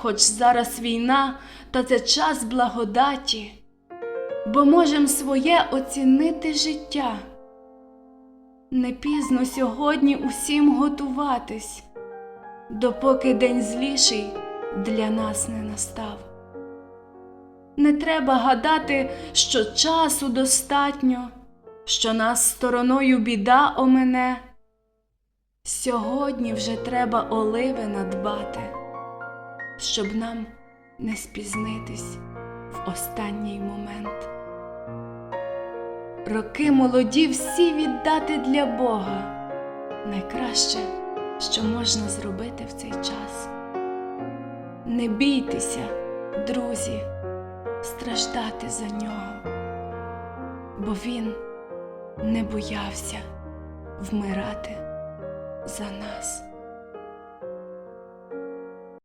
хоч зараз війна, та це час благодаті, бо можем своє оцінити життя. Не пізно сьогодні усім готуватись, допоки день зліший для нас не настав. Не треба гадати, що часу достатньо, що нас стороною біда омене. Сьогодні вже треба оливи надбати, щоб нам не спізнитись в останній момент. Роки молоді всі віддати для Бога найкраще, що можна зробити в цей час. Не бійтеся, друзі, страждати за нього, бо він не боявся вмирати за нас.